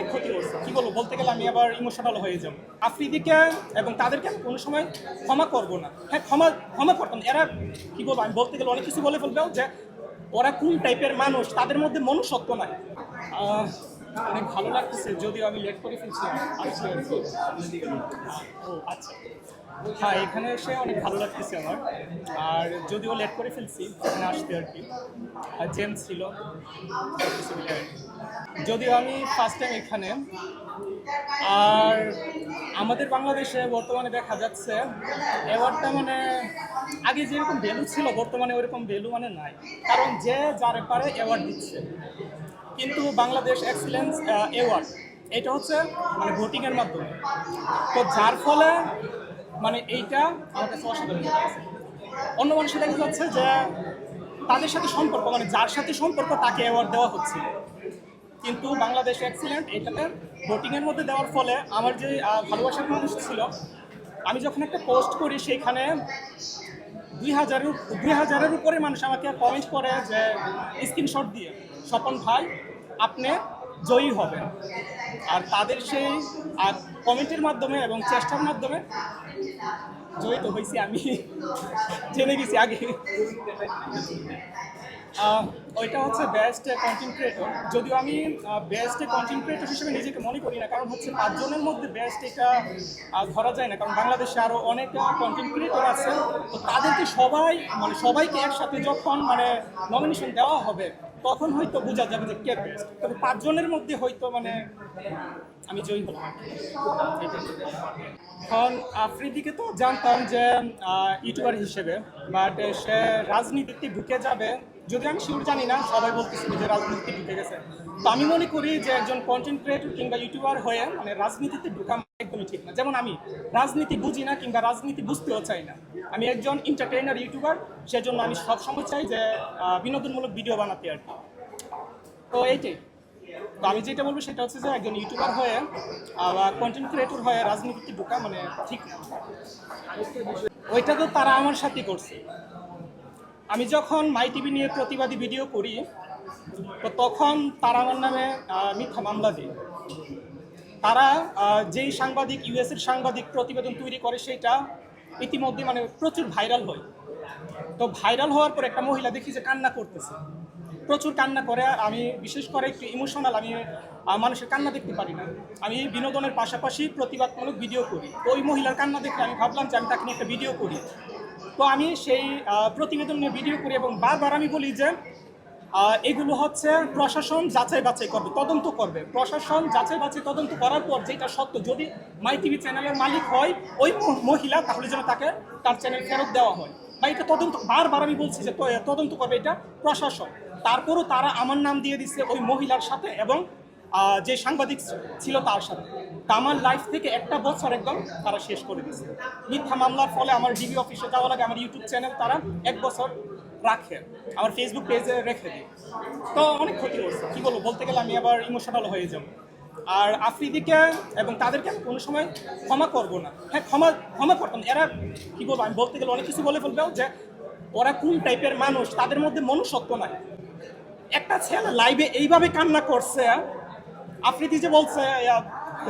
অনেক ক্ষতি করছে। কি বলব, বলতে গেলে আমি আবার ইমোশনাল হয়ে যাব। আফ্রিদিকে এবং তাদেরকে আমি কোনো সময় ক্ষমা করব না। হ্যাঁ ক্ষমা ক্ষমা করতাম। এরা, কি বলব, আমি বলতে গেলে অনেক কিছু বলে ফেলবেও যে ওরা কোন টাইপের মানুষ, তাদের মধ্যে মনুষ্যত্ব নাই। অনেক ভালো লাগতেছে, যদিও আমি লেট করে ফেলছিলাম আচ্ছা। হ্যাঁ এখানে এসে অনেক ভালো লাগতেছে আমার। আর যদিও লেট করে ফেলছি, এখানে আসতে আর কি। আর জেমস ছিল। যদিও আমি ফার্স্ট টাইম এখানে, আর আমাদের বাংলাদেশে বর্তমানে দেখা যাচ্ছে অ্যাওয়ার্ডটা মানে আগে যেরকম ভ্যালু ছিল, বর্তমানে ওরকম ভ্যালু মানে নাই। কারণ যে যারে পারে অ্যাওয়ার্ড দিচ্ছে। কিন্তু বাংলাদেশ এক্সিলেন্স অ্যাওয়ার্ড এটা হচ্ছে মানে ভোটিংয়ের মাধ্যমে। তো যার ফলে মানে এইটা আমার কাছে অসাধারণ অন্য মানুষের দেখা যাচ্ছে যে তাদের সাথে সম্পর্ক মানে যার সাথে সম্পর্ক তাকে অ্যাওয়ার্ড দেওয়া হচ্ছে। কিন্তু বাংলাদেশ এক্সিলেন্ট এটাতে ভোটিংয়ের মধ্যে দেওয়ার ফলে আমার যে ভালোবাসার মানুষ ছিল, আমি যখন একটা পোস্ট করি সেইখানে দুই হাজারের দুই হাজারের উপরে মানুষ আমাকে কমেন্ট করে যে, স্ক্রিনশট দিয়ে। স্বপন ভাই আপনি জয়ী হবেন। আর তাদের সেই, আর কমেন্টের মাধ্যমে এবং চেষ্টার মাধ্যমে জয়ী তো হয়েছি আমি। জেনে গেছি আগে। ওইটা হচ্ছে বেস্ট কন্টেন্ট ক্রিয়েটর যদিও আমি বেস্ট কন্টেন্ট ক্রিয়েটর হিসেবে নিজেকে মনে করি না, কারণ হচ্ছে পাঁচজনের মধ্যে বেস্ট এটা ধরা যায় না। কারণ বাংলাদেশে আরও অনেক কন্টেন্ট ক্রিয়েটর আছে। তো তাদেরকে সবাই মানে সবাইকে একসাথে যখন মানে নমিনেশন দেওয়া হবে তখন হয়তো বোঝা যাবে যে কে বেস্ট তবে পাঁচজনের মধ্যে হয়তো মানে আমি জয়ী হলাম। এখন আফ্রিদিকে তো জানতাম যে ইউটিউবার হিসেবে বাট সে রাজনীতিতে ঢুকে যাবে যদি আমি শিওর জানি না, সবাই বলতেছিল যে রাজনীতিতে ঢুকে গেছে। তো আমি মনে করি যে একজন কন্টেন্ট ক্রিয়েটর কিংবা ইউটিউবার হয়ে মানে রাজনীতিতে ঢুকা একদমই ঠিক না। যেমন আমি রাজনীতি বুঝি না কিংবা রাজনীতি বুঝতেও চাই না। আমি একজন এন্টারটেইনার ইউটিউবার সেজন্য আমি সবসময় চাই যে বিনোদনমূলক ভিডিও বানাতে আর কি। তো এইটাই। তো আমি যেটা বলব সেটা হচ্ছে যে একজন ইউটিউবার হয়ে বা কন্টেন্ট ক্রিয়েটর হয়ে রাজনীতিতে ঢোকা মানে ঠিক না। ওইটা তো তারা আমার সাথেই করছে। আমি যখন মাই টিভি নিয়ে প্রতিবাদী ভিডিও করি, তো তখন তারা আমার নামে মিথ্যা মামলা দেয়। তারা যেই সাংবাদিক ইউএসের সাংবাদিক প্রতিবেদন তৈরি করে সেটা ইতিমধ্যে মানে প্রচুর ভাইরাল হয়। তো ভাইরাল হওয়ার পর একটা মহিলা দেখি যে কান্না করতেছে। প্রচুর কান্না করে, আমি বিশেষ করে একটু ইমোশনাল আমি মানুষের কান্না দেখতে পারি না। আমি বিনোদনের পাশাপাশি প্রতিবাদমূলক ভিডিও করি। ওই মহিলার কান্না দেখে আমি ভাবলাম যে আমি তাকে নিয়ে একটা ভিডিও করি। তো আমি সেই প্রতিবেদন নিয়ে ভিডিও করি এবং বারবার আমি বলি যে এগুলো হচ্ছে প্রশাসন যাচাই বাছাই করবে, তদন্ত করবে। প্রশাসন যাচাই বাছাই তদন্ত করার পর যেটা সত্য, যদি মাই টিভি চ্যানেলের মালিক হয় ওই মহিলা, তাহলে যেন তাকে তার চ্যানেল ফেরত দেওয়া হয়। বা এটা তদন্ত, বারবার আমি বলছি যে তদন্ত করবে এটা প্রশাসন। তারপরও তারা আমার নাম দিয়ে দিচ্ছে ওই মহিলার সাথে এবং যে সাংবাদিক ছিল তার সাথে। তা আমার লাইফ থেকে একটা বছর একদম তারা শেষ করে দিয়েছে। মিথ্যা মামলার ফলে আমার ডিবি অফিসে যাওয়া লাগে আমার ইউটিউব চ্যানেল তারা এক বছর রাখে। আমার ফেসবুক পেজে রেখে দিই তো অনেক ক্ষতি করছে কি বলব? বলতে গেলে আমি আবার ইমোশনাল হয়ে যাব। আর আফ্রিদিকে এবং তাদেরকে আমি কোনো সময় ক্ষমা করব না। হ্যাঁ ক্ষমা ক্ষমা করতাম এরা, কি বলব? আমি বলতে গেলে অনেক কিছু বলে ফেলবেও যে ওরা কোন টাইপের মানুষ, তাদের মধ্যে মনুষ্যত্ব নাই। একটা ছেলে লাইভে এইভাবে কান্না করছে আফ্রিদি যে বলছে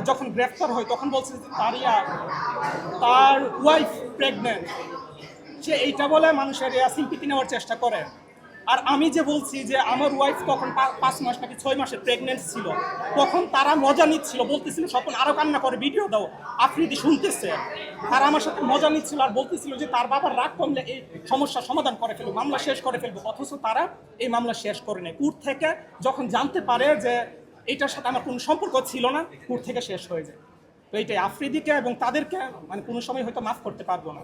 যখন গ্রেফতার হয়, তখন বলছে যে তার ইয়া, তার ওয়াইফ প্রেগনেন্ট সে এইটা বলে মানুষের সিম্পিতি নেওয়ার চেষ্টা করে। আর আমি যে বলছি যে আমার ওয়াইফ তখন পাঁচ মাস নাকি ছয় মাসে প্রেগনেন্ট ছিল তখন তারা মজা নিচ্ছিল, বলতেছিল, স্বপন আরও কান্না করে ভিডিও দাও। আফ্রিদি শুনতেছে, তারা আমার সাথে মজা নিচ্ছিল আর বলতেছিল যে তার বাবার রাগ কমলে এই সমস্যার সমাধান করে ফেলব মামলা শেষ করে ফেলব অথচ তারা এই মামলা শেষ করে নেয় কুট থেকে যখন জানতে পারে যে এটার সাথে আমার কোনো সম্পর্ক ছিল না, কুট থেকে শেষ হয়ে যায়। তো এইটাই আফ্রিদিকে এবং তাদেরকে মানে কোনো সময় হয়তো মাফ করতে পারব না।